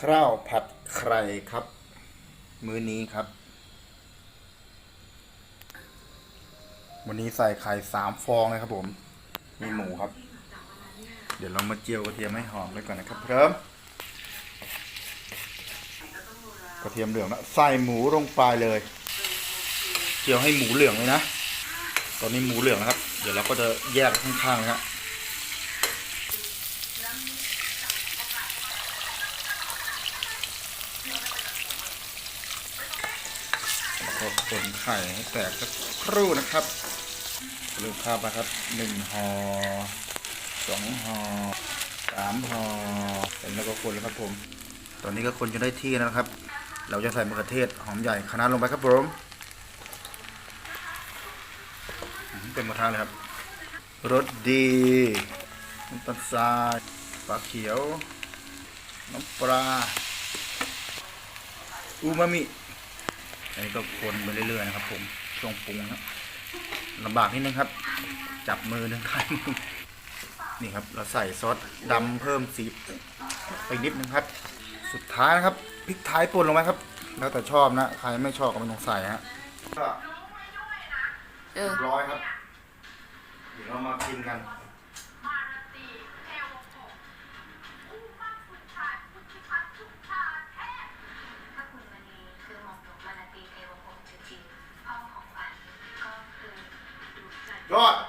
ข้าวผัดไข่ครับ มื้อนี้ครับ วันนี้ใส่ไข่สามฟองเลยครับผม มีหมูครับ เดี๋ยวเรามาเจียวกระเทียมให้หอมไปก่อนนะครับเพิ่มกระเทียมเหลืองแล้วใส่หมูลงไปเลย เจียวให้หมูเหลืองเลยนะ ตอนนี้หมูเหลืองนะครับ เดี๋ยวเราก็จะแยกข้างๆนะฮะ แล้วก็คนไข่ให้แตกสักครู่นะครับเริ่มข้าวนะครับหนึ่งห่อสองห่อสามห่อเสร็จแล้วก็คนแล้วครับผม ตอนนี้ก็คนจนได้ที่นะครับ เราจะใส่มะเขือเทศหอมใหญ่คะน้าลงไปครับผมเต็นมะทะเลยครับรสดีน้ำตาลทรายปลาเขียว น้ำปลาอูมามิ อันนี้ก็คนไปเรื่อยๆนะครับ ผมช่วงปรุงนะลำบากนิดนึงครับ จับมือหนึงท้ายมือนี่ครับ เราใส่ซอสดำเพิ่มสีไปนิดนึงครับ สุดท้ายนะครับพริกไทยป่นลงไปครับ แล้วแต่ชอบนะใครไม่ชอบก็ไม่ต้องใส่ฮะก็เออเรียบร้อยครับเดี๋ยวเรามากินกัน God